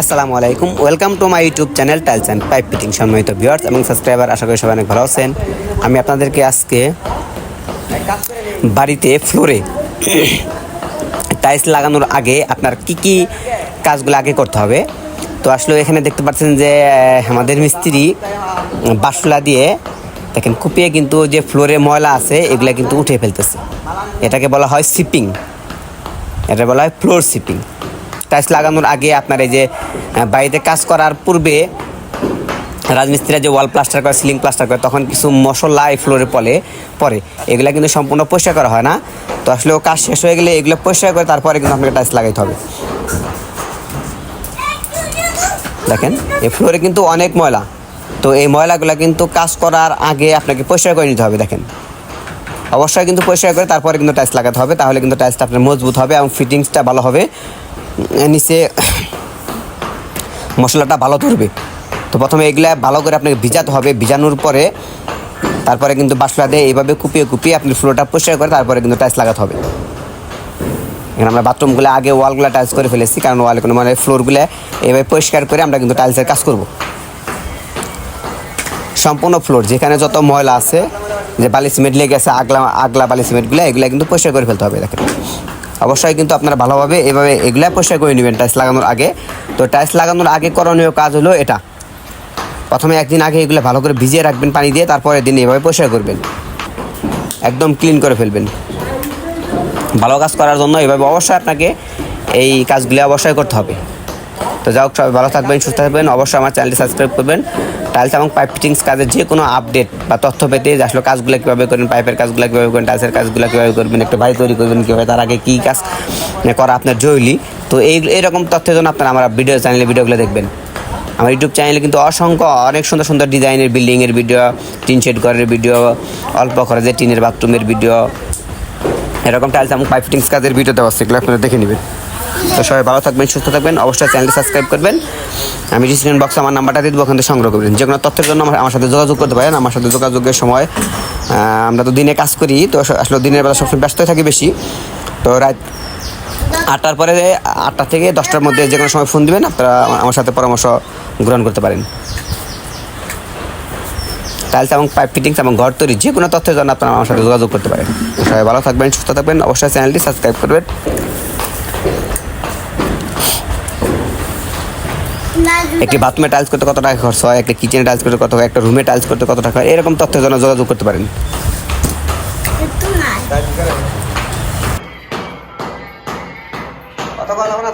আসসালামু আলাইকুম। Welcome to my YouTube channel tiles and pipe fitting সম্মানিত ভিউয়ার্স এবং সাবস্ক্রাইবার আশা করি সবাই অনেক ভালো আছেন। আমি আপনাদেরকে আজকে বাড়িতে ফ্লোরে টাইলস লাগানোর আগে আপনার কি কি কাজগুলো আগে করতে হবে? তো আসলে এখানে দেখতে পাচ্ছেন যে আমাদের মিস্ত্রি বাসলা দিয়ে দেখেন কুপিয়ে কিন্তু যে ফ্লোরে ময়লা আছে, এগুলা কিন্তু উঠে ফেলতেছে। এটাকে বলা হয় সিপিং এটা বলা হয় ফ্লোর সিপিং টাইলস লাগানোর আগে আপনার এই যে বাড়িতে কাজ করার পূর্বে রাজমিস্ত্রিরা যে ওয়াল প্লাস্টার করে, সিলিং প্লাস্টার করে, তখন কিছু মশলা এই ফ্লোরে পলে, পরে। এগুলা কিন্তু সম্পূর্ণ পরিষ্কার করা হয় না। তো আসলে কাজ শেষ হয়ে গেলে এগুলো পরিষ্কার করে তারপরে কিন্তু আপনাকে টাইলস লাগাইতে হবে। দেখেন, এই ফ্লোরে কিন্তু অনেক ময়লা। তো এই ময়লাগুলো কিন্তু কাজ করার আগে আপনাকে পরিষ্কার করে নিতে হবে, দেখেন। অবশ্যই কিন্তু পরিষ্কার করে তারপরে কিন্তু টাইলস লাগাতে হবে, তাহলে কিন্তু টাইলসটা আপনার মজবুত হবে এবং ফিটিংসটা ভালো হবে। নিচে মশলাটা ভালো ধরবে। তো প্রথমে এগুলা ভালো করে আপনাকে ভিজাতে হবে। ভিজানোর পরে তারপরে কিন্তু বাসলা দিয়ে এইভাবে কুপিয়ে কুপিয়ে আপনি ফ্লোরটা পরিষ্কার করে তারপরে কিন্তু টাইলস লাগাতে হবে। এখানে আমরা বাথরুমগুলো আগে ওয়ালগুলো টাইলস করে ফেলেছি, কারণ ওয়ালে কোনো মানে ফ্লোরগুলো এভাবে পরিষ্কার করে আমরা কিন্তু টাইলসের কাজ করব। সম্পূর্ণ ফ্লোর যেখানে যত ময়লা আছে, যে বালি সিমেন্ট লেগে গেছে আগলা আগলা বালি সিমেন্টগুলো এগুলো কিন্তু পরিষ্কার করে ফেলতে হবে, দেখেন। অবশ্যই কিন্তু আপনারা ভালোভাবে এভাবে এগুলা পরিষ্কার করে নেবেন টাইলস লাগানোর আগে। তো টাইলস লাগানোর আগে করণীয় কাজ হলো এটা। প্রথমে একদিন আগে এগুলো ভালো করে ভিজিয়ে রাখবেন পানি দিয়ে তারপরে দিন এভাবে পরিষ্কার করবেন। একদম ক্লিন করে ফেলবেন। ভালো কাজ করার জন্য এভাবে অবশ্যই আপনাকে এই কাজগুলি অবশ্যই করতে হবে। তো যাই হোক, সবাই ভালো থাকবেন, সুস্থ থাকবেন। অবশ্যই আমার চ্যানেলটি সাবস্ক্রাইব করবেন। টাইলস এবং পাইপ ফিটিংস কাজের যে কোনো আপডেট বা তথ্য পেতে যে আসলে কাজগুলো কীভাবে করেন পাইপের কাজগুলো কীভাবে করেন টাইলসের কাজগুলো কীভাবে করবেন, একটা বাড়ি তৈরি করবেন কীভাবে, তার আগে কী কাজ করা আপনার জরুরি। তো এই এরকম তথ্যের জন্য আপনারা আমার ভিডিও চ্যানেলে ভিডিওগুলো দেখবেন। আমার ইউটিউব চ্যানেলে কিন্তু অসংখ্য অনেক সুন্দর সুন্দর ডিজাইনের বিল্ডিংয়ের ভিডিও টিন শেড ঘরের ভিডিও অল্প খরচে টিনের বাথরুমের ভিডিও এরকম টাইলস এবং পাইপ ফিটিংস কাজের ভিডিও দেওয়া এগুলো আপনারা দেখে নেবেন। তো সবাই ভালো থাকবেন, সুস্থ থাকবেন। অবশ্যই চ্যানেলটি সাবস্ক্রাইব করবেন। আমি ডিসক্রিপশন বক্সে আমার নাম্বারটা দিয়ে দেবো, ওখান থেকে সংগ্রহ করবেন যে কোনো তথ্যের জন্য আমার- সাথে যোগাযোগ করতে পারেন। আমার সাথে যোগাযোগের সময় আমরা তো দিনে কাজ করি, তো আসলে দিনের বেলা সবসময় ব্যস্ত থাকি বেশি। তো রাত আটটার পরে আটটা থেকে দশটার মধ্যে যে কোনো সময় ফোন দিবেন, আপনারা আমার সাথে পরামর্শ গ্রহণ করতে পারেন। টাইলস এবং পাইপ ফিটিংস এবং ঘর তৈরি যে কোনো তথ্যের জন্য আপনারা আমার সাথে যোগাযোগ করতে পারেন। সবাই ভালো থাকবেন, সুস্থ থাকবেন। অবশ্যই চ্যানেলটি সাবস্ক্রাইব করবেন। একটি বাথরুমে টাইলস করতে কত টাকা খরচ হয়? একটা কিচেনে টাইলস করতে কত হয়? একটা রুমে টাইলস করতে কত টাকা হয়? এরকম তথ্য জন্য যোগাযোগ করতে পারেন। কথা বলা না